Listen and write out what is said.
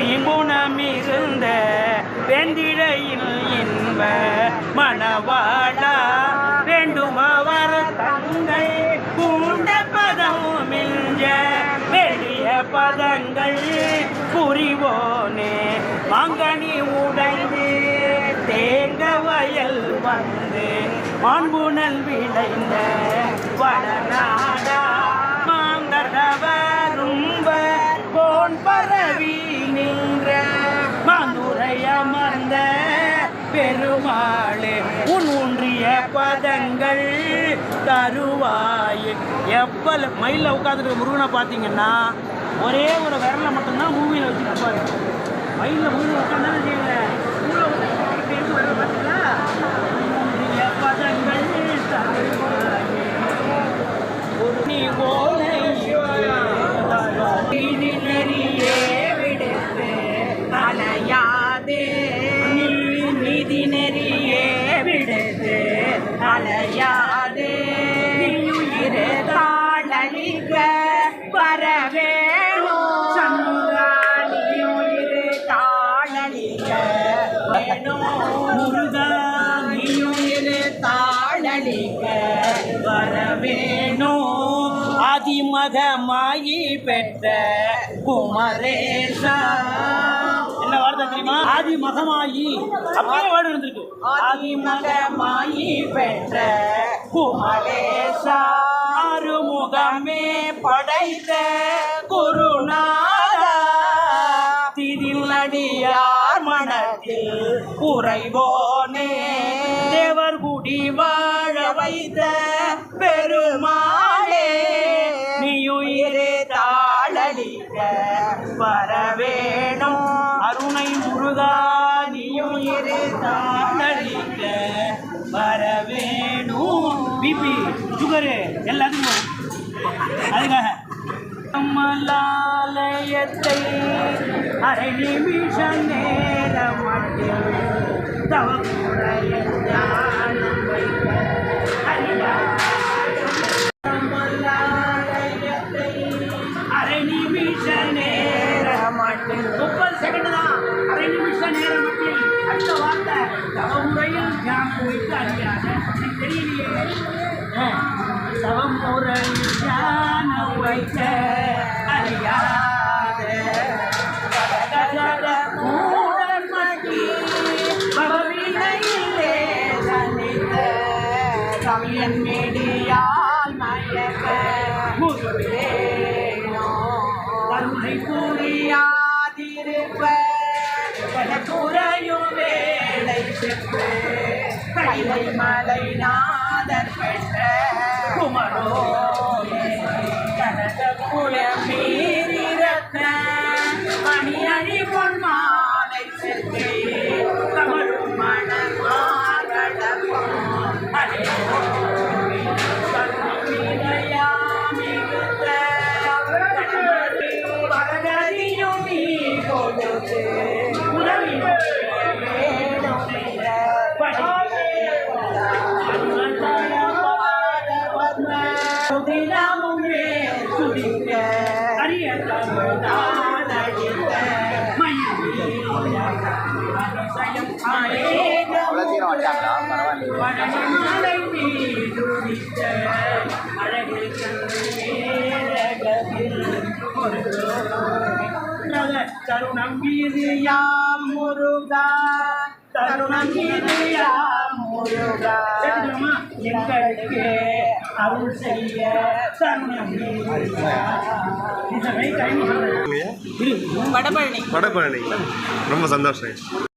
தீங்குணமிருந்த வெந்திழையில் இன்ப மணவாளா வேண்டுமவர் தங்கள் பூண்ட பதம் மிஞ்ச வெளிய பதங்கள் புரிவோனே மாங்கனி உடைந்து தேங்க வயல் வந்து மாண்புணல் விளைந்த தருவாயே. எப்பல மயிலில் உட்காந்துருக்க முருகனை பார்த்தீங்கன்னா ஒரே ஒரு விரலை மட்டும்தான் மூவியில் வச்சு நிற்பாரு மயிலில் முருகன் உட்காந்தாலும் செய்யல. உள்ள வரவேணும் சண்முகா நீயுயிரே தாழலிக்க வேணும் முருகா நீயுயிரே தாழலிக்க வரவேணும் ஆதிமகமாயி பெற்ற குமரேசா. என்ன வார்த்தை தெரியுமா? ஆதி மகமாயி அப்படியே வேர்டு இருந்திருக்கு. ஆதி மகமாயி பெற்ற குமரேசா. படைத்த குருநாதா திதிலடியார் மனத்தில் குறைவோனே தேவர் குடி வாழ வைத்த பெருமாளே நீயுயிரே தாழலிக்க வரவேணும். அருணை முருகா நீயுயிரே தாழலிக்க வரவேணும். பிபி சுகரு எல்லாத்துக்கும் அதுக்காக. கமலாலயத்தை அரை நிமிஷ நேரம் மட்டும் தவக்குறைய ஞானம் கமலாலயத்தை அரை நிமிஷ நேரம் மட்டும் முப்பது செகண்ட் தான். அரை நிமிஷ நேரம் மட்டும் அடுத்த வார்த்தை தவமுறையில் ஞானம் வைத்து அறியாத தெரியலையே. தவமுறையில் ஞானம் வைக்க அறியாத. கடகட மூடமடி பவவினையிலே கவியன் மேடியால் மயக்க முருகேனோ கருணை புரியாதிருப்ப குறையும் வேலை கைலை மலை நாதர் பெற்ற குமரோ கனக குலம் மீறிரத்த மணி அணி பொன் மாலை சென்று கமலும் மணமாகடக்கும் அடியோ வரதறியும் நீ கொடுத்து இவ்வளோ சீக்கிரம் வந்துட்டாங்களா பரவாயில்ல தருணம் யாம் முருகா தருணம் யாம் முருகா எங்களுக்கு அருள் செய்ய வடபழனி ரொம்ப சந்தோஷம்.